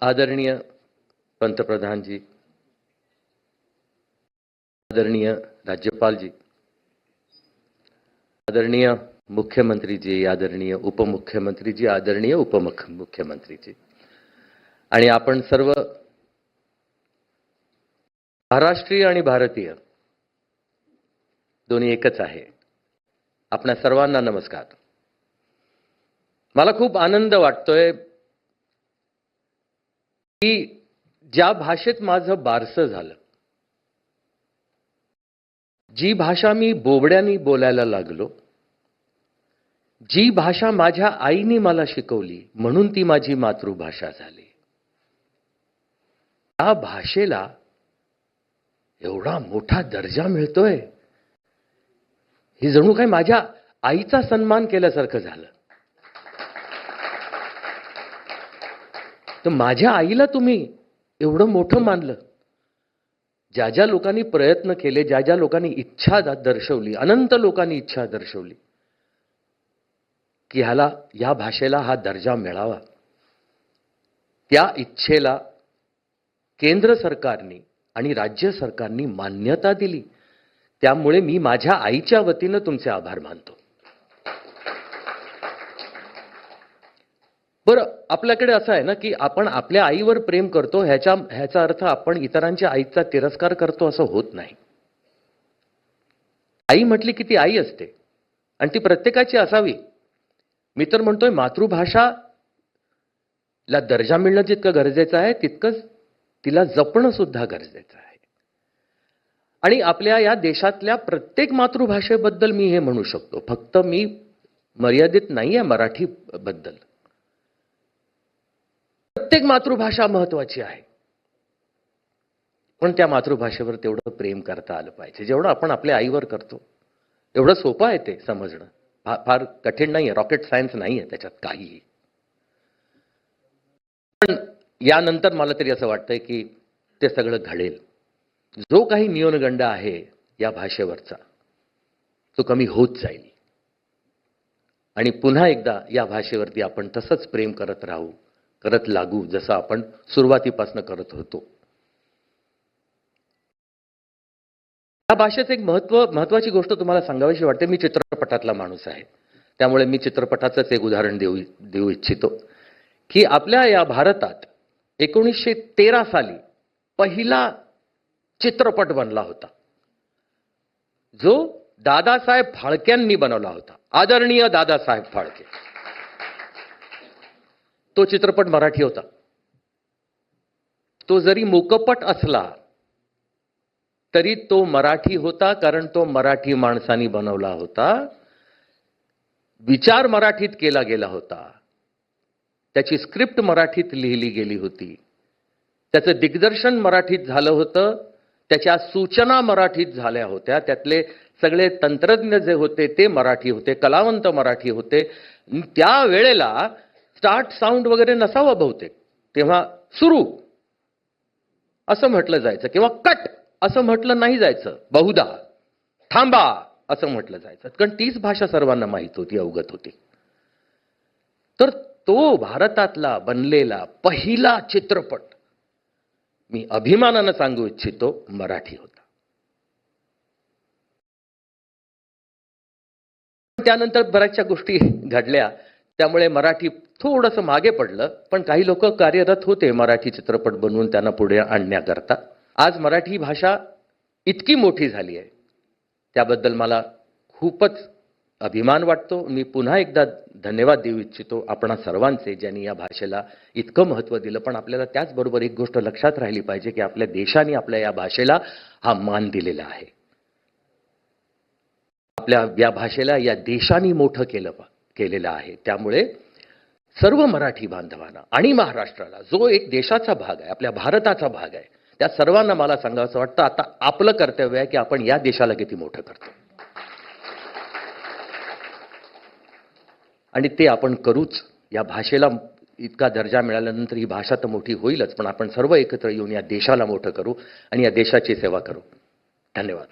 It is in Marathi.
आदरणीय पंतप्रधानजी आदरणीय राज्यपालजी आदरणीय मुख्यमंत्रीजी आदरणीय उपमुख्यमंत्रीजी आदरणीय उपमुख मुख्यमंत्रीजी आणि आपण सर्व महाराष्ट्रीय आणि भारतीय दोन्ही एकच आहे. आपणा सर्वांना नमस्कार. मला खूप आनंद वाटतोय की ज्या भाषेत माझं बारसं झालं जी भाषा मी बोबड्यानी बोलायला लागलो जी भाषा माझ्या आईने मला शिकवली म्हणून ती माझी मातृभाषा झाली. त्या भाषेला एवढा मोठा दर्जा मिळतोय. हे जणू काय माझ्या आईचा सन्मान केल्यासारखं झालं. तर माझ्या आईला तुम्ही एवढं मोठं मानलं. ज्या ज्या लोकांनी प्रयत्न केले ज्या ज्या लोकांनी इच्छा दर्शवली अनंत लोकांनी इच्छा दर्शवली की ह्याला या भाषेला हा दर्जा मिळावा. त्या इच्छेला केंद्र सरकारने आणि राज्य सरकारने मान्यता दिली. त्यामुळे मी माझ्या आईच्या वतीनं तुमचे आभार मानतो. बरं आपल्याकडे असं आहे ना की आपण आपल्या आईवर प्रेम करतो ह्याच्या ह्याचा अर्थ आपण इतरांच्या आईचा तिरस्कार करतो असं होत नाही. आई म्हटली की ती आई असते. आणि ती प्रत्येकाची असावी. मी तर म्हणतोय मातृभाषा ला दर्जा मिळणं जितकं गरजेचं आहे तितकंच तिला जपणं सुद्धा गरजेचं आहे. आणि आपल्या या देशातल्या प्रत्येक मातृभाषेबद्दल मी हे म्हणू शकतो. फक्त मी मर्यादित नाही आहे मराठी बद्दल प्रत्येक मातृभाषा महत्वाची आहे. पण त्या मातृभाषेवर तेवढं प्रेम करता आलं पाहिजे. जेवढं आपण आपल्या आईवर करतो एवढं सोपं आहे ते समजणं. फार फार कठीण नाही आहे रॉकेट सायन्स नाही आहे त्याच्यात काहीही. पण यानंतर मला तरी असं वाटतंय की ते सगळं घडेल. जो काही नियोनगंड आहे या भाषेवरचा तो कमी होत जाईल. आणि पुन्हा एकदा या भाषेवरती आपण तसंच प्रेम करत राहू. करत लागू जसं आपण सुरुवातीपासून करत होतो. या भाषेचं एक महत्त्व महत्वाची गोष्ट तुम्हाला सांगावीशी वाटते मी चित्रपटातला माणूस आहे. त्यामुळे मी चित्रपटाचंच एक उदाहरण देऊ देऊ इच्छितो. की आपल्या या भारतात एकोणीसशे तेरा साली पहिला चित्रपट बनला होता. जो दादासाहेब फाळक्यांनी बनवला होता. आदरणीय दादासाहेब फाळके. तो चित्रपट मराठी होता. तो जरी मोकपट असला तरी तो मराठी होता कारण तो मराठी माणसानी बनवला होता. विचार मराठीत केला गेला होता. त्याची स्क्रिप्ट मराठीत लिहिली गेली होती. त्याचं दिग्दर्शन मराठीत झालं होतं. त्याच्या सूचना मराठीत झाल्या होत्या. त्यातले सगळे तंत्रज्ञ जे होते ते मराठी होते कलावंत मराठी होते. त्या वेळेला स्टार्ट साऊंड वगैरे नसावं बहुतेक. तेव्हा सुरू. असं म्हटलं जायचं. किंवा कट असं म्हटलं नाही जायचं. बहुधा. थांबा असं म्हटलं जायचं. कारण तीच भाषा सर्वांना माहीत होती अवगत होती. तर तो भारतातला बनलेला पहिला चित्रपट मी अभिमानानं सांगू इच्छितो मराठी होता. त्यानंतर बऱ्याचशा गोष्टी घडल्या. त्यामुळे मराठी थोडंसं मागे पडलं पण काही लोक कार्यरत होते मराठी चित्रपट बनवून त्यांना पुढे आणण्याकरता. आज मराठी भाषा इतकी मोठी झाली आहे. त्याबद्दल मला खूपच अभिमान वाटतो. मी पुन्हा एकदा धन्यवाद देऊ इच्छितो आपणा सर्वांचे ज्यांनी या भाषेला इतकं महत्त्व दिलं पण आपल्याला त्याचबरोबर एक गोष्ट लक्षात राहिली पाहिजे की आपल्या देशाने आपल्या या भाषेला हा मान दिलेला आहे. आपल्या या भाषेला या देशाने मोठं केलं पा- केलेलं आहे. त्यामुळे सर्व मराठी बांधवांना आणि महाराष्ट्राला जो एक देशाचा भाग आहे आपल्या भारताचा भाग आहे त्या सर्वांना मला सांगावं वाटतं आता आपलं कर्तव्य आहे की आपण या देशाला किती मोठं करतो. आणि ते आपण करूच. या भाषेला इतका दर्जा मिळाल्यानंतर ही भाषा तर मोठी होईलच पण आपण सर्व एकत्र येऊन या देशाला मोठं करू आणि या देशाची सेवा करू. धन्यवाद.